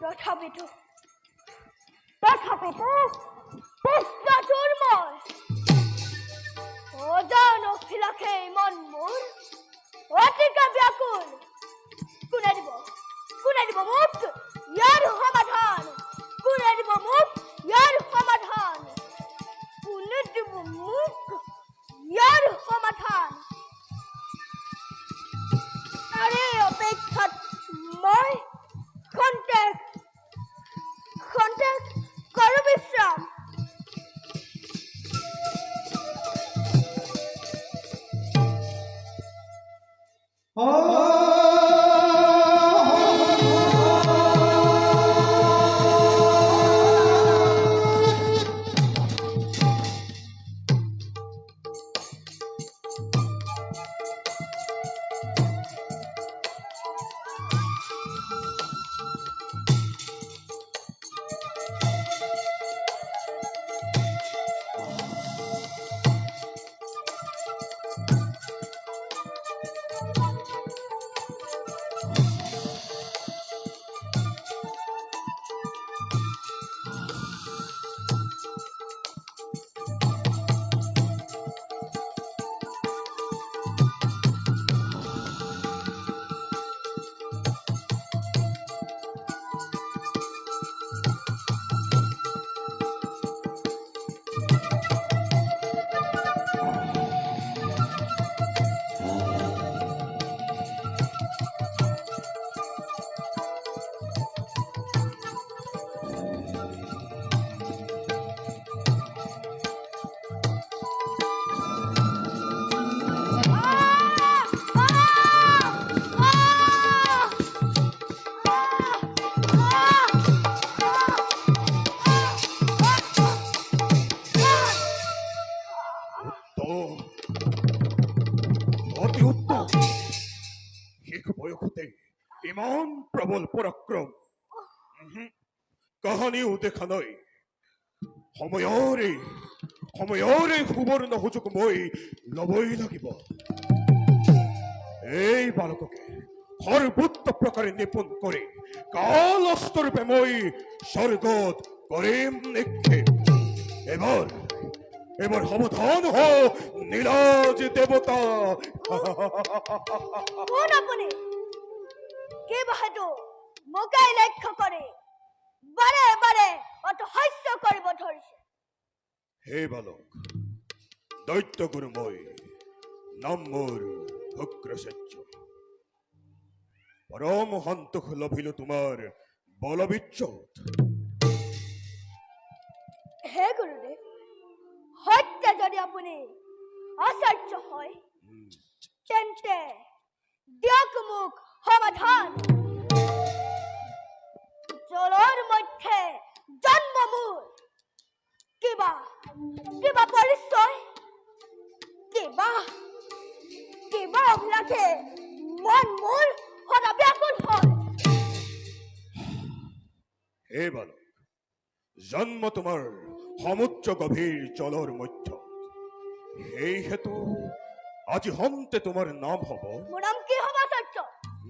পিঠু দেখা পিঠু পুষ্পা চুরময় ওজন অখিলাখে মন মোর। অতিকা ব্যাকুল। কোনে দিব? কোনে দিব মুখ? ইয়ার সমাধান। কোনে দিব মুখ? ইয়ার সমাধান। কোনে দিব মুখ? ইয়ার সমাধান। আরে অপেক্ষা মই কন্টেক্ট কন্টেক্ট করো বিশ্রাম। উত্তম বয়সতে ইমান প্রবল পরাক্রম। কাহানিও দেখা নাই। সময়ৰে সময়ৰে সুবৰ্ণ সুযোগ মই ল'বই লাগিব। এই বালককে সৰ্বোত্ত প্ৰকাৰে নিপুণ কৰি কাল অস্তৰূপে মই স্বৰ্গত কৰিম নিক্ষেপ। এবার এবার সাবধান হ নীলাজ দেবতা। কোন আপনি? কে বাহাদুর? মোকাই লক্ষ্য করে। বারে বারে অত হাস্য কৰিব ধৰিছে হে বালক দৈত্য গুরু মই নাম মোৰ ভগ্ৰসহ্য পৰম সন্তোষ লভিল তোমাৰ বলবিচ্যুত। হে সত্য যদি আপুনি আচাৰ্য হয় তেন্তে দিয়ক মোক সমাধান। জলৰ মধ্যে জন্ম মোৰ। কিবা কিবা পৰিচয়? কিবা কিবা অভিলাষে মন মোৰ সদা ব্যাকুল হয়। হে বালক জন্ম তোমাৰ সমুদ্ৰ গভীৰ জলৰ মধ্য। সেই হেতু আজি হন্তে তোমাৰ নাম হব। মোৰ নাম কি হ'ব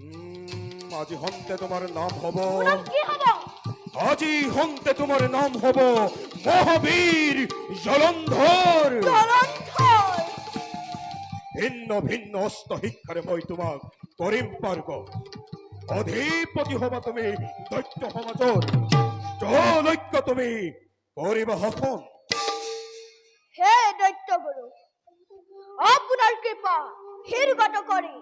উম, আজি হন্তে তোমাৰ নাম হব। মোৰ কি হ'ব? আজি হন্তে তোমাৰ নাম হব মহাবীর জলন্ধর। ভিন্ন ভিন্ন অস্ত্ৰ শিক্ষাৰে মই তোমাক কৰিম পাৰ্গ অধিপতি হবা তুমি দৈত্য সমাজৰ জলৈক্য তুমি শাসন হে দৈত্য গুরু আপনার কৃপা হিরগত করে।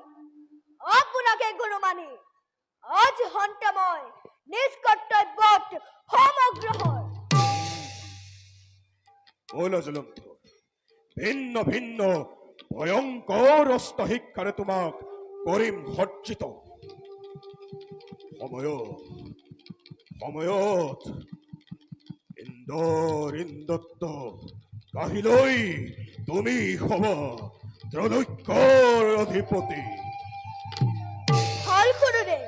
আপনাকে গুরু মানি আজ হন্তে মই নিজ কর্তব্যত সমগ্রহণ ভিন্ন ভিন্ন অস্ত্ৰ শিক্ষাৰে তোমাক কৰিম সজ্জিত সময়ত সময়ত ইন্দৰ ইন্দত্ত কাহিলৈ তুমি হব ত্রৈক্যর অধিপতি। হল গুরুদেব